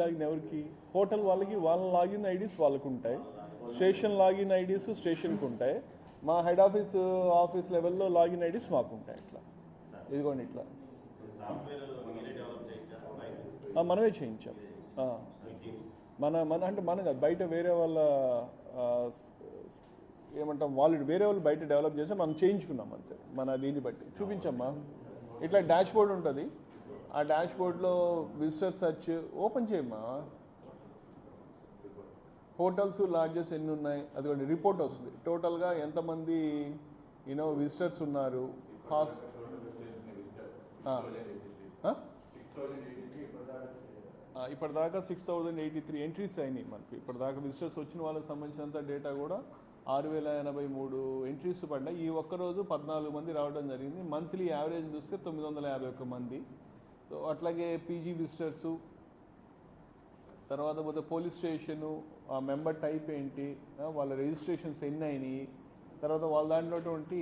Login ఎవరికి? Hotel వాళ్ళకి వాళ్ళ లాగిన్ ఐడీస్ వాళ్ళకు ఉంటాయి స్టేషన్ లాగిన్ ఐడీస్ స్టేషన్కి ఉంటాయి మా హెడ్ ఆఫీస్ ఆఫీస్ లెవెల్లో లాగిన్ ఐడీస్ మాకు ఉంటాయి ఇట్లా. ఇదిగోండి ఇట్లా. మనమే చేయించాం. మన మన అంటే మన కాదు, బయట వేరే వాళ్ళ ఏమంటాం వాళ్ళు వేరే వాళ్ళు బయట డెవలప్ చేస్తే మనం చేయించుకున్నాం అంతే. మన దీన్ని బట్టి. చూపించమ్మా. ఇట్లా డాష్ బోర్డ్ ఉంటుంది ఆ డాష్ బోర్డ్లో విజిటర్ సర్చ్ ఓపెన్ చేయమ్మా హోటల్స్ లాడ్జెస్ ఎన్ని ఉన్నాయి? అదిగోండి రిపోర్ట్ వస్తుంది. టోటల్గా ఎంతమంది యూనో విజిటర్స్ ఉన్నారు? ఫాస్ట్ ఇప్పటిదాకా six thousand eighty three entries అయినాయి మనకి. ఇప్పటిదాకా విజిటర్స్ వచ్చిన వాళ్ళకి సంబంధించినంత డేటా కూడా ఆరు వేల ఎనభై మూడు ఎంట్రీస్ పడ్డాయి. ఈ ఒక్క రోజు పద్నాలుగు మంది రావడం జరిగింది. మంత్లీ యావరేజ్ చూస్తే తొమ్మిది వందల యాభై ఒక్క మంది. అట్లాగే పీజీ విజిటర్సు తర్వాత పోతే పోలీస్ స్టేషను ఆ మెంబర్ టైప్ ఏంటి వాళ్ళ రిజిస్ట్రేషన్స్ ఎన్ని అయినాయి తర్వాత వాళ్ళ దాంట్లోటువంటి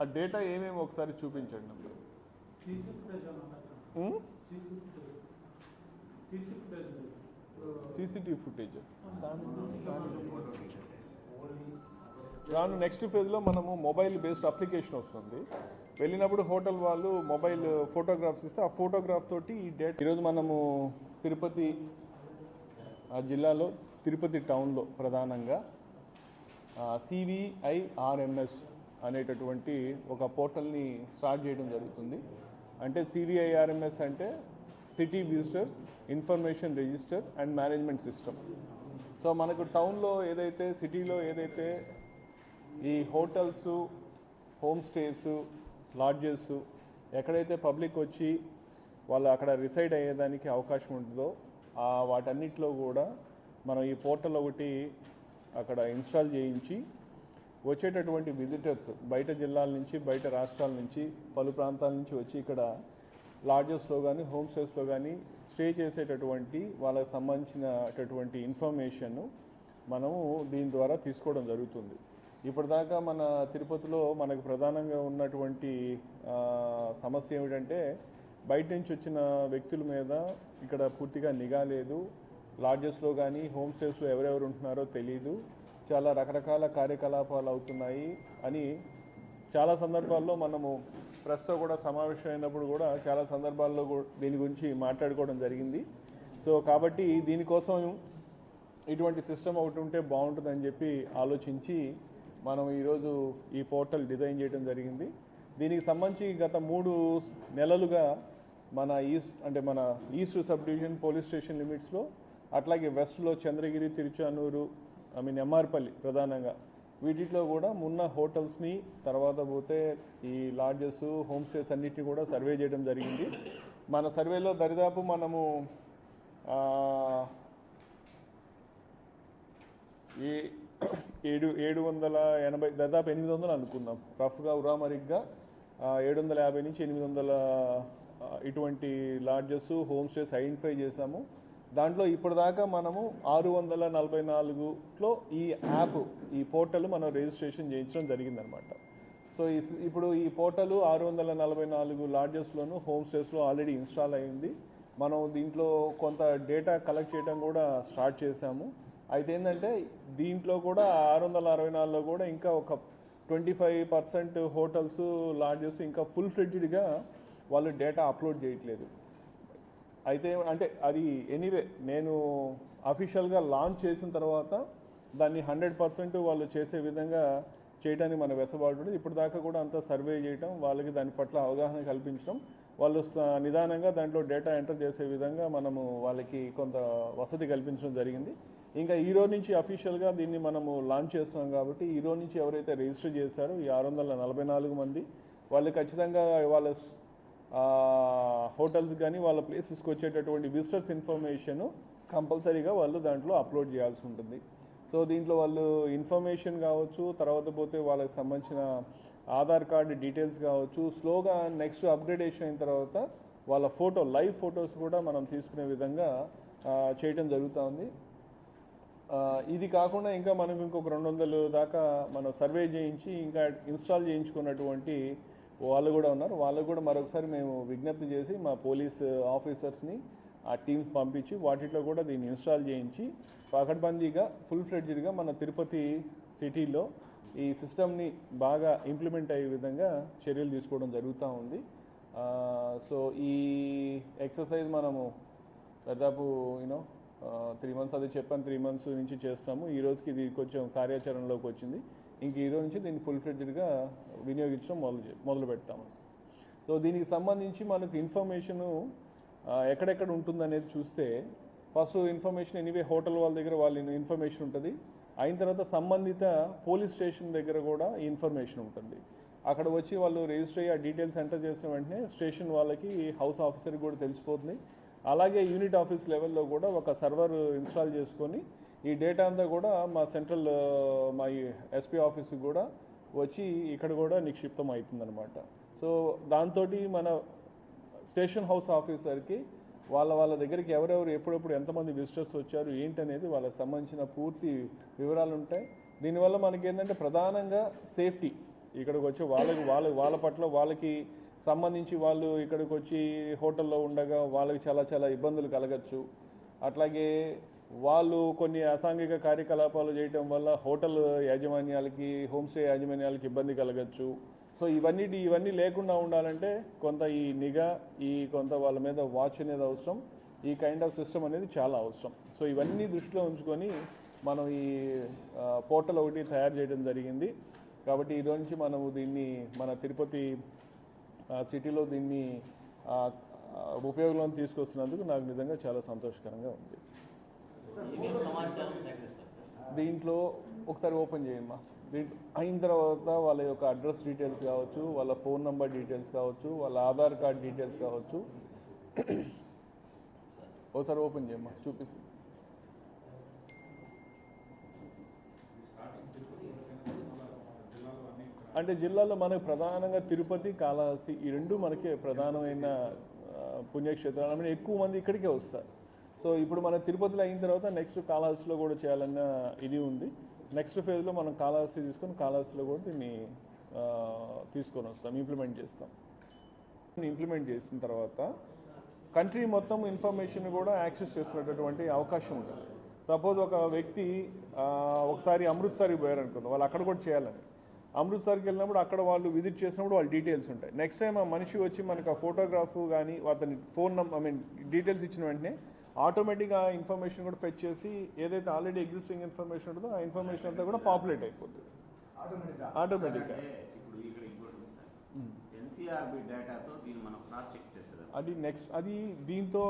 ఆ డేటా ఏమేమి ఒకసారి చూపించండి సీసీటీవీ ఫుటేజ్. దాని నెక్స్ట్ ఫేజ్లో మనము మొబైల్ బేస్డ్ అప్లికేషన్ వస్తుంది. వెళ్ళినప్పుడు హోటల్ వాళ్ళు మొబైల్ ఫోటోగ్రాఫ్స్ ఇస్తే ఆ ఫోటోగ్రాఫ్ తోటి ఈ డేట్ ఈరోజు మనము తిరుపతి ఆ జిల్లాలో తిరుపతి టౌన్లో ప్రధానంగా సివిఐఆర్ఎంఎస్ అనేటటువంటి ఒక పోర్టల్ని స్టార్ట్ చేయడం జరుగుతుంది. అంటే సివిఐఆర్ఎంఎస్ అంటే city visitors information register and management system so మనకు టౌన్లో ఏదైతే సిటీలో ఏదైతే ఈ హోటల్స్ హోమ్ స్టేస్ లాడ్జెస్ ఎక్కడైతే పబ్లిక్ వచ్చి వాళ్ళు అక్కడ రిసైడ్ అయ్యేదానికి అవకాశం ఉంటుందో వాటన్నిటిలో కూడా మనం ఈ పోర్టల్ ఒకటి అక్కడ ఇన్స్టాల్ చేయించి వచ్చేటటువంటి విజిటర్స్ బయట జిల్లాల నుంచి బయట రాష్ట్రాల నుంచి పలు ప్రాంతాల నుంచి వచ్చి ఇక్కడ లాడ్జెస్లో కానీ హోమ్ స్టేస్లో కానీ స్టే చేసేటటువంటి వాళ్ళకి సంబంధించినటువంటి ఇన్ఫర్మేషన్ మనము దీని ద్వారా తీసుకోవడం జరుగుతుంది. ఇప్పటిదాకా మన తిరుపతిలో మనకు ప్రధానంగా ఉన్నటువంటి సమస్య ఏమిటంటే బయట నుంచి వచ్చిన వ్యక్తుల మీద ఇక్కడ పూర్తిగా నిఘా లేదు. లాడ్జెస్లో కానీ హోమ్ స్టేస్లో ఎవరెవరు ఉంటున్నారో తెలియదు చాలా రకరకాల కార్యకలాపాలు అవుతున్నాయి అని చాలా సందర్భాల్లో మనము ప్రెస్తో కూడా సమావేశం అయినప్పుడు కూడా చాలా సందర్భాల్లో దీని గురించి మాట్లాడుకోవడం జరిగింది. సో కాబట్టి దీనికోసం ఇటువంటి సిస్టమ్ ఒకటి ఉంటే బాగుంటుందని చెప్పి ఆలోచించి మనం ఈరోజు ఈ పోర్టల్ డిజైన్ చేయడం జరిగింది. దీనికి సంబంధించి గత మూడు నెలలుగా మన ఈస్ట్ అంటే మన east sub division police station లిమిట్స్లో అట్లాగే వెస్ట్లో చంద్రగిరి తిరుచానూరు ఐ మీన్ ఎంఆర్పల్లి ప్రధానంగా వీటిలో కూడా ఉన్న హోటల్స్ని తర్వాత పోతే ఈ లాడ్జెస్ హోమ్ స్టేస్ అన్నిటిని కూడా సర్వే చేయడం జరిగింది. మన సర్వేలో దరిదాపు మనము ఈ ఏడు ఏడు వందల ఎనభై దాదాపు ఎనిమిది వందలు అనుకుందాం. రఫ్గా ఉరామరిగ్గా ఏడు వందల యాభై నుంచి ఎనిమిది వందల ఇటువంటి లాడ్జెస్ హోమ్ స్టేస్ ఐడెంటిఫై చేశాము. దాంట్లో ఇప్పటిదాకా మనము ఆరు వందల నలభై నాలుగులో ఈ యాప్ ఈ పోర్టల్ మనం రిజిస్ట్రేషన్ చేయించడం జరిగిందనమాట. సో ఈ ఇప్పుడు ఈ పోర్టల్ ఆరు వందల నలభై నాలుగు లాడ్జెస్లోను హోమ్ స్టేస్లో ఆల్రెడీ ఇన్స్టాల్ అయింది. మనం దీంట్లో కొంత డేటా కలెక్ట్ చేయడం కూడా స్టార్ట్ చేశాము. అయితే ఏంటంటే దీంట్లో కూడా ఆరు వందల అరవై నాలుగులో కూడా ఇంకా ఒక twenty five percent hotels lodges ఇంకా ఫుల్ ఫ్లెడ్జ్డ్గా వాళ్ళు డేటా అప్లోడ్ చేయట్లేదు. అయితే అంటే అది ఎనీవే నేను అఫీషియల్గా లాంచ్ చేసిన తర్వాత దాన్ని హండ్రెడ్ పర్సెంట్ వాళ్ళు చేసే విధంగా చేయడానికి మన వెసబాటు ఇప్పుడు దాకా కూడా అంతా సర్వే చేయటం వాళ్ళకి దాని పట్ల అవగాహన కల్పించడం వాళ్ళు నిదానంగా దాంట్లో డేటా ఎంటర్ చేసే విధంగా మనము వాళ్ళకి కొంత వసతి కల్పించడం జరిగింది. ఇంకా ఈరోజు నుంచి అఫీషియల్గా దీన్ని మనము లాంచ్ చేస్తున్నాం కాబట్టి ఈరోజు నుంచి ఎవరైతే రిజిస్టర్ చేశారో ఈ ఆరు వందల నలభై నాలుగు మంది వాళ్ళు ఖచ్చితంగా వాళ్ళ హోటల్స్ కానీ వాళ్ళ ప్లేసెస్కి వచ్చేటటువంటి విజిటర్స్ ఇన్ఫర్మేషన్ కంపల్సరీగా వాళ్ళు దాంట్లో అప్లోడ్ చేయాల్సి ఉంటుంది. సో దీంట్లో వాళ్ళు ఇన్ఫర్మేషన్ కావచ్చు తర్వాత పోతే వాళ్ళకి సంబంధించిన ఆధార్ కార్డు డీటెయిల్స్ కావచ్చు స్లోగా నెక్స్ట్ అప్గ్రేడేషన్ అయిన తర్వాత వాళ్ళ ఫోటో లైవ్ ఫొటోస్ కూడా మనం తీసుకునే విధంగా చేయటం జరుగుతుంది ఇది కాకుండా ఇంకా మనకు ఇంకొక రెండు వందలు దాకా మనం సర్వే చేయించి ఇంకా ఇన్స్టాల్ చేయించుకున్నటువంటి వాళ్ళు కూడా ఉన్నారు. వాళ్ళకు కూడా మరొకసారి మేము విజ్ఞప్తి చేసి మా పోలీస్ ఆఫీసర్స్ని ఆ టీమ్స్ పంపించి వాటిలో కూడా దీన్ని ఇన్స్టాల్ చేయించి పకడ్బందీగా ఫుల్ ఫ్లెడ్జ్డ్గా మన తిరుపతి సిటీలో ఈ సిస్టమ్ని బాగా ఇంప్లిమెంట్ అయ్యే విధంగా చర్యలు తీసుకోవడం జరుగుతూ ఉంది. సో ఈ ఎక్సర్సైజ్ మనము దాదాపు యూనో త్రీ మంత్స్ అది చెప్పాను త్రీ మంత్స్ నుంచి చేస్తాము. ఈ రోజుకి ఇది కొంచెం కార్యాచరణలోకి వచ్చింది. ఇంక ఈ రోజు నుంచి దీన్ని ఫుల్ ఫ్లెడ్జ్డ్గా వినియోగించడం మొదలు మొదలు పెడతాము. సో దీనికి సంబంధించి మనకు ఇన్ఫర్మేషను ఎక్కడెక్కడ ఉంటుందనేది చూస్తే ఫస్ట్ ఇన్ఫర్మేషన్ ఎనీవే హోటల్ వాళ్ళ దగ్గర వాళ్ళ ఇన్ఫర్మేషన్ ఉంటుంది. అయిన తర్వాత సంబంధిత పోలీస్ స్టేషన్ దగ్గర కూడా ఈ ఇన్ఫర్మేషన్ ఉంటుంది. అక్కడ వచ్చి వాళ్ళు రిజిస్టర్ అయ్యి ఆ డీటెయిల్స్ ఎంటర్ చేసిన వెంటనే స్టేషన్ వాళ్ళకి హౌస్ ఆఫీసర్కి కూడా తెలిసిపోతుంది. అలాగే యూనిట్ ఆఫీస్ లెవెల్లో కూడా ఒక సర్వర్ ఇన్స్టాల్ చేసుకొని ఈ డేటా అంతా కూడా మా సెంట్రల్ మా ఎస్పీ ఆఫీస్కి కూడా వచ్చి ఇక్కడ కూడా నిక్షిప్తం అవుతుందన్నమాట సో దాంతో మన స్టేషన్ హౌస్ ఆఫీసర్కి వాళ్ళ వాళ్ళ దగ్గరికి ఎవరెవరు ఎప్పుడెప్పుడు ఎంతమంది విజిటర్స్ వచ్చారు ఏంటనేది వాళ్ళకి సంబంధించిన పూర్తి వివరాలు ఉంటాయి దీనివల్ల మనకి ఏంటంటే ప్రధానంగా సేఫ్టీ. ఇక్కడికి వచ్చి వాళ్ళకి వాళ్ళ వాళ్ళ పట్ల వాళ్ళకి సంబంధించి వాళ్ళు ఇక్కడికి వచ్చి హోటల్లో ఉండగా వాళ్ళకి చాలా చాలా ఇబ్బందులు కలగచ్చు. అట్లాగే వాళ్ళు కొన్ని అసాంఘిక కార్యకలాపాలు చేయటం వల్ల హోటల్ యాజమాన్యాలకి హోమ్ స్టే యాజమాన్యాలకి ఇబ్బంది కలగచ్చు. సో ఇవన్నీ ఇవన్నీ లేకుండా ఉండాలంటే కొంత ఈ నిఘా ఈ కొంత వాళ్ళ మీద వాచ్ అనేది అవసరం. ఈ కైండ్ ఆఫ్ సిస్టమ్ అనేది చాలా అవసరం. సో ఇవన్నీ దృష్టిలో ఉంచుకొని మనం ఈ పోర్టల్ ఒకటి తయారు చేయడం జరిగింది. కాబట్టి ఈరోజు నుంచి మనము దీన్ని మన తిరుపతి సిటీలో దీన్ని ఉపయోగంలోకి తీసుకొస్తున్నందుకు నాకు నిజంగా చాలా సంతోషకరంగా ఉంది. దీంట్లో ఒకసారి ఓపెన్ చేయమ్మా దీంట్లో అయిన తర్వాత వాళ్ళ యొక్క అడ్రస్ డీటెయిల్స్ కావచ్చు వాళ్ళ ఫోన్ నెంబర్ డీటెయిల్స్ కావచ్చు వాళ్ళ ఆధార్ కార్డ్ డీటెయిల్స్ కావచ్చు. ఒకసారి ఓపెన్ చేయమ్మా చూపిస్తుంది. అంటే జిల్లాలో మనకు ప్రధానంగా తిరుపతి కాళహస్తి ఈ రెండు మనకి ప్రధానమైన పుణ్యక్షేత్రాలు. ఎక్కువ మంది ఇక్కడికే వస్తారు. సో ఇప్పుడు మన తిరుపతిలో అయిన తర్వాత నెక్స్ట్ కాళహస్తిలో కూడా చేయాలన్న ఇది ఉంది. నెక్స్ట్ ఫేజ్లో మనం కాళహస్తి తీసుకొని కాళహస్తిలో కూడా దీన్ని తీసుకొని వస్తాం ఇంప్లిమెంట్ చేస్తాం. ఇంప్లిమెంట్ చేసిన తర్వాత కంట్రీ మొత్తం ఇన్ఫర్మేషన్ కూడా యాక్సెస్ చేసుకునేటటువంటి అవకాశం ఉంటుంది. సపోజ్ ఒక వ్యక్తి ఒకసారి అమృత్సర్కి పోయారనుకుందాం. వాళ్ళు అక్కడ కూడా చేయాలని. అమృత్సర్కి వెళ్ళినప్పుడు అక్కడ వాళ్ళు విజిట్ చేసినప్పుడు వాళ్ళ డీటెయిల్స్ ఉంటాయి. నెక్స్ట్ టైం ఆ మనిషి వచ్చి మనకు ఆ ఫోటోగ్రాఫ్ కానీ అతని phone number I mean details ఇచ్చిన వెంటనే ఆటోమేటిక్గా ఆ ఇన్ఫర్మేషన్ కూడా ఫెచ్ చేసి ఏదైతే ఆల్రెడీ ఎగ్జిస్టింగ్ ఇన్ఫర్మేషన్ ఉంటుందో ఆ ఇన్ఫర్మేషన్ అంతా కూడా పాపులేట్ అయిపోతుంది ఆటోమేటిక్గా అది నెక్స్ట్ అది దీంతో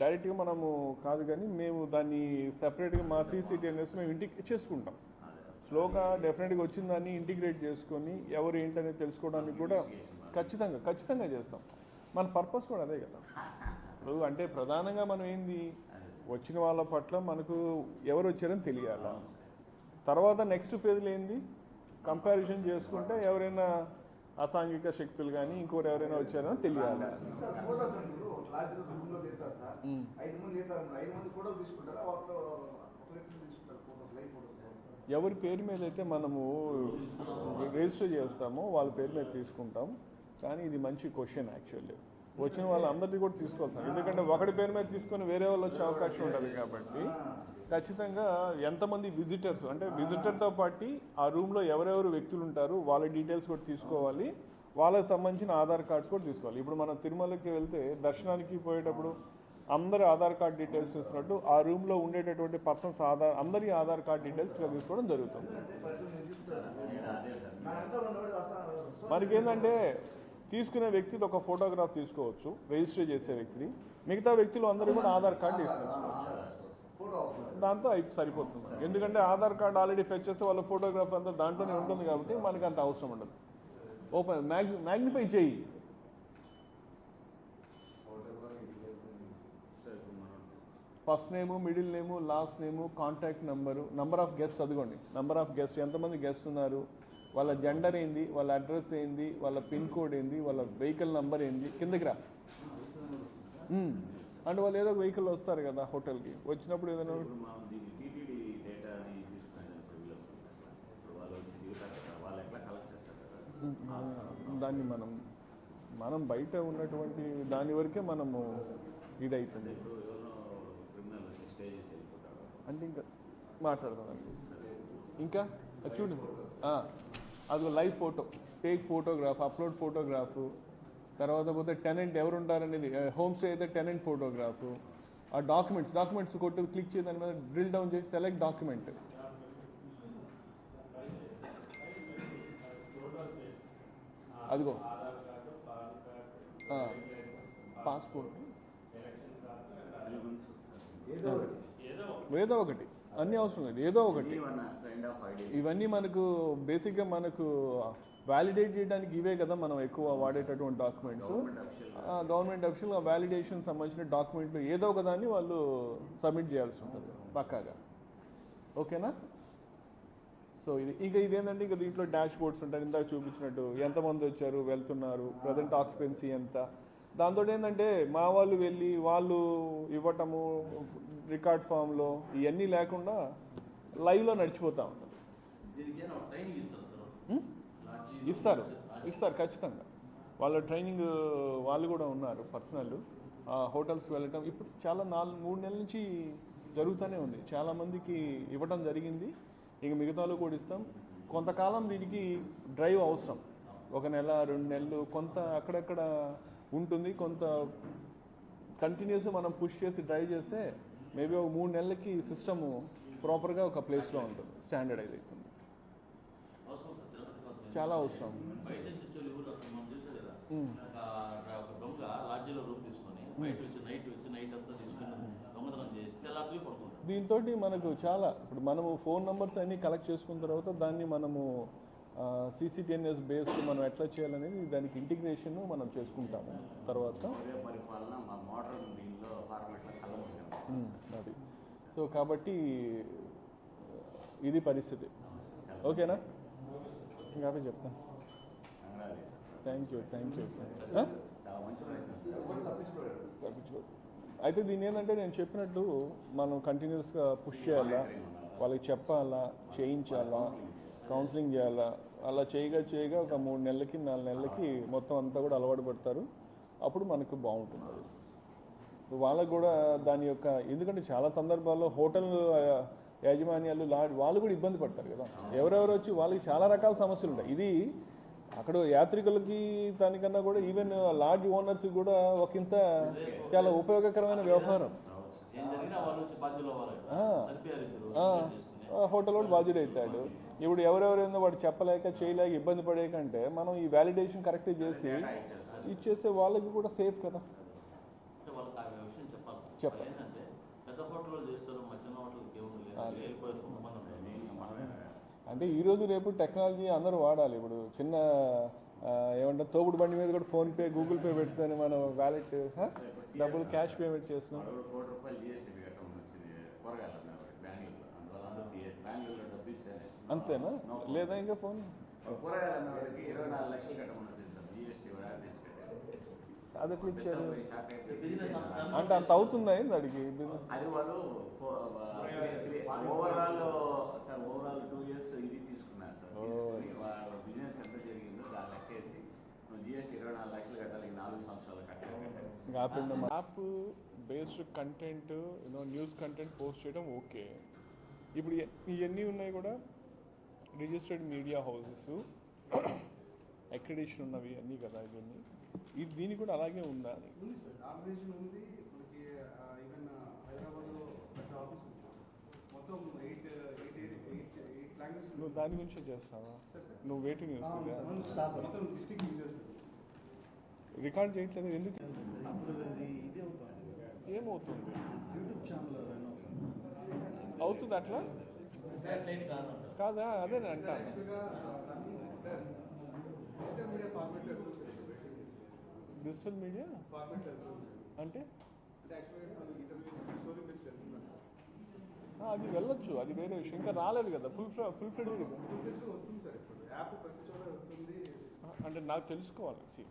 డైరెక్ట్గా మనము కాదు కానీ మేము దాన్ని సెపరేట్గా మా సీసీటీఎన్ఎస్ మేము ఇంటికి చేసుకుంటాం. స్లోగా డెఫినెట్గా వచ్చిన దాన్ని ఇంటిగ్రేట్ చేసుకొని ఎవరు ఏంటనేది తెలుసుకోవడానికి కూడా ఖచ్చితంగా ఖచ్చితంగా చేస్తాం. మన పర్పస్ కూడా అదే కదా. ఇప్పుడు అంటే ప్రధానంగా మనం ఏంది? వచ్చిన వాళ్ళ పట్ల మనకు ఎవరు వచ్చారని తెలియాల. తర్వాత నెక్స్ట్ ఫేజ్లో ఏంది? కంపారిజన్ చేసుకుంటే ఎవరైనా అసాంఘిక శక్తులు కానీ ఇంకోటి ఎవరైనా వచ్చారని తెలియాలి. ఐదు మంది తీసుకుంటారా? తీసుకుంటారు ఎవరి పేరు మీద అయితే మనము రిజిస్టర్ చేస్తామో వాళ్ళ పేరు మీద తీసుకుంటాం. కానీ ఇది మంచి క్వశ్చన్ యాక్చువల్లీ వచ్చిన వాళ్ళందరినీ కూడా తీసుకోవాలి ఎందుకంటే ఒకటి పేరు మీద తీసుకొని వేరే వాళ్ళు వచ్చే అవకాశం ఉంటుంది కాబట్టి. ఖచ్చితంగా ఎంతమంది విజిటర్స్ అంటే విజిటర్తో పాటు ఆ రూమ్లో ఎవరెవరు వ్యక్తులు ఉంటారు వాళ్ళ డీటెయిల్స్ కూడా తీసుకోవాలి. వాళ్ళకి సంబంధించిన ఆధార్ కార్డ్స్ కూడా తీసుకోవాలి. ఇప్పుడు మనం తిరుమలకి వెళ్తే దర్శనానికి పోయేటప్పుడు అందరి ఆధార్ కార్డ్ డీటెయిల్స్ ఇస్తున్నట్టు ఆ రూమ్లో ఉండేటటువంటి పర్సన్స్ ఆధార్ అందరి ఆధార్ కార్డ్ డీటెయిల్స్ తీసుకోవడం జరుగుతుంది. మనకి ఏంటంటే తీసుకునే వ్యక్తిది ఒక ఫోటోగ్రాఫ్ తీసుకోవచ్చు రిజిస్టర్ చేసే వ్యక్తిది. మిగతా వ్యక్తులు అందరూ కూడా ఆధార్ కార్డు తీసుకోవచ్చు. దాంతో అయి సరిపోతుంది. ఎందుకంటే ఆధార్ కార్డు ఆల్రెడీ ఫెచ్ చేస్తే వాళ్ళ ఫోటోగ్రాఫ్ అంతా దాంట్లోనే ఉంటుంది కాబట్టి మనకి అంత అవసరం ఉండదు. ఓపెన్ మ్యాగ్ మ్యాగ్నిఫై చేయి సార్ ఇప్పుడు మనం first name middle name last name contact number number of guest చదువుకోండి నంబర్ ఆఫ్ గెస్ట్ ఎంతమంది గెస్ట్ ఉన్నారు? వాళ్ళ జెండర్ ఏంది? వాళ్ళ అడ్రస్ ఏంది? వాళ్ళ పిన్ కోడ్ ఏంది? వాళ్ళ వెహికల్ నంబర్ ఏంది? కిందకి రా. అంటే వాళ్ళు ఏదో వెహికల్ వస్తారు కదా హోటల్కి. వచ్చినప్పుడు ఏదైనా దీన్ని మనం మనం బయట ఉన్నటువంటి దాని వరకే మనము ఇదవుతుంది ఇప్పుడు ఎవరో క్రిమినల్ వచ్చి స్టే చేసి వెళ్ళిపోతాడు అంటే ఇంకా మాట్లాడదామండి ఇంకా? అది చూడు. ఆ, అది live photo take photograph upload photograph తర్వాత పోతే టెనెంట్ ఎవరు ఉంటారనేది హోమ్ స్టే అయితే టెనెంట్ ఫోటోగ్రాఫ్ ఆ డాక్యుమెంట్స్ డాక్యుమెంట్స్ కొట్టి క్లిక్ చేసి దాని మీద డ్రిల్ డౌన్ చేసి సెలెక్ట్ డాక్యుమెంట్ అదిగో. పాస్పోర్ట్ ఏదో ఒకటి. ఏదో ఒకటి. అన్నీ అవసరం లేదు. ఏదో ఒకటి. ఇవన్నీ మనకు బేసిక్గా మనకు వ్యాలిడేట్ చేయడానికి ఇవే కదా మనం ఎక్కువ వాడేటటువంటి documents government official official validation సంబంధించిన డాక్యుమెంట్లు ఏదో ఒక దాన్ని వాళ్ళు సబ్మిట్ చేయాల్సి ఉంటుంది పక్కాగా. ఓకేనా? సో ఇది ఇంకా ఇదేంటంటే ఇంకా దీంట్లో డాష్ బోర్డ్స్ ఉంటాయి. ఇందాక చూపించినట్టు ఎంతమంది వచ్చారు వెళ్తున్నారు ప్రజెంట్ ఆక్యుపెన్సీ ఎంత? దాంతో ఏంటంటే మా వాళ్ళు వెళ్ళి వాళ్ళు ఇవ్వటము రికార్డ్ ఫామ్లో ఇవన్నీ లేకుండా లైవ్లో నడిచిపోతూ ఉంటుంది. ఇస్తారు ఇస్తారు. ఖచ్చితంగా. వాళ్ళ ట్రైనింగ్ వాళ్ళు కూడా ఉన్నారు పర్సనల్. హోటల్స్కి వెళ్ళటం ఇప్పుడు చాలా నాలుగు మూడు నెలల నుంచి జరుగుతూనే ఉంది. చాలామందికి ఇవ్వటం జరిగింది. ఇంక మిగతాలు కూడా ఇస్తాం. కొంతకాలం దీనికి డ్రైవ్ అవసరం. ఒక నెల రెండు నెలలు కొంత అక్కడక్కడ ఉంటుంది. కొంత కంటిన్యూస్ మనం పుష్ చేసి డ్రైవ్ చేస్తే మేబీ ఒక మూడు నెలలకి సిస్టమ్ ప్రాపర్గా ఒక ప్లేస్లో ఉంటుంది స్టాండర్డైజ్ అవుతుంది. చాలా అవసరం. దీంతో మనకు చాలా ఇప్పుడు మనము ఫోన్ నంబర్స్ అన్ని కలెక్ట్ చేసుకున్న తర్వాత దాన్ని మనము సీసీటీఎన్ఎస్ బేస్డ్ మనం ఎట్లా చేయాలనేది దానికి ఇంటిగ్రేషన్ మనం చేసుకుంటాము. తర్వాత అది. సో కాబట్టి ఇది పరిస్థితి. ఓకేనా? ఇంకా చెప్తాను. థ్యాంక్ యూ థ్యాంక్ యూ తప్పించుకో. అయితే దీని ఏంటంటే నేను చెప్పినట్టు మనం కంటిన్యూస్గా పుష్ చేయాలా? వాళ్ళకి చెప్పాలా? చేయించాలా? కౌన్సిలింగ్ చేయాలా? అలా చేయగా చేయగా ఒక మూడు నెలలకి నాలుగు నెలలకి మొత్తం అంతా కూడా అలవాటు పడతారు. అప్పుడు మనకు బాగుంటుంది. సో వాళ్ళకు కూడా దాని యొక్క ఎందుకంటే చాలా సందర్భాల్లో హోటల్ యాజమాన్యాలు వాళ్ళు కూడా ఇబ్బంది పడతారు కదా. ఎవరెవరు వచ్చి వాళ్ళకి చాలా రకాల సమస్యలు ఉంటాయి. ఇది అక్కడ యాత్రికులకి దానికన్నా కూడా ఈవెన్ లాడ్జ్ ఓనర్స్ కూడా ఒకంత చాలా ఉపయోగకరమైన వ్యవహారం. హోటల్ వాడు బాధ్యుడు అవుతాడు ఇప్పుడు ఎవరెవరైందో వాడు చెప్పలేక చేయలేక ఇబ్బంది పడే కంటే మనం ఈ వ్యాలిడేషన్ కరెక్ట్ చేసి ఇచ్చేస్తే వాళ్ళకి కూడా సేఫ్ కదా. చెప్పాలి. అంటే ఈ రోజు రేపు టెక్నాలజీ అందరూ వాడాలి. ఇప్పుడు చిన్న ఆ, ఏమంటారు తోపుడు బండి మీద కూడా ఫోన్పే గూగుల్ పే పెట్టుకొని మనం వ్యాలెట్ డబ్బులు క్యాష్ పేమెంట్ చేస్తున్నాం వాడు కోటి రూపాయలు జిఎస్టీ కట్టడం వచ్చింది కూరగాయలు అమ్మేవాడు బెంగళూరులో అందువల్ల అందరూ తీయ- బెంగళూరులో డబ్బు ఇస్తేనే అంతేనా లేదా ఇంకా ఫోన్? కూరగాయలు అమ్మేవాడికి ఇరవై నాలుగు లక్షలు కట్టమని వచ్చింది సార్ జిఎస్టీ. అది ఎట్లా ఇచ్చారు? అంటే అంత అవుతుందా ఏంది అడిగి? అది వాళ్ళు overall sir overall two years ఇది తీసుకున్నారు సార్ బిజినెస్ ఎంత జరిగిందో దాన్ని లెక్కేసి జిఎస్టీ ఇరవై నాలుగు లక్షలు కట్టాలి నాలుగు సంవత్సరాలు కట్టాలి app based content you know news content post చేయడం ఓకే ఇప్పుడు ఇవన్నీ ఉన్నాయి కూడా. రిజిస్టర్డ్ మీడియా హౌసెస్ అక్రిడేషన్ ఉన్నవి అన్నీ కదా ఇవన్నీ. ఇది దీనికి కూడా అలాగే ఉందా? అని నువ్వు దాని గురించే చేస్తావా? నువ్వు వెయిటింగ్ రికార్డ్ చేయట్లేదు? ఎందుకు? ఏమవుతుంది? యూట్యూబ్ ఛానల్ అవుతుంది అట్లా? కాదు అదే నేను అంటాను సార్ డిజిటల్ మీడియా? అంటే? అంటే అది వెళ్ళొచ్చు అది వేరే విషయం. ఇంకా రాలేదు కదా ఫుల్ ఫ్లె ఫుల్ ఫ్లెడ్ అంటే నాకు తెలుసుకోవాలి సి.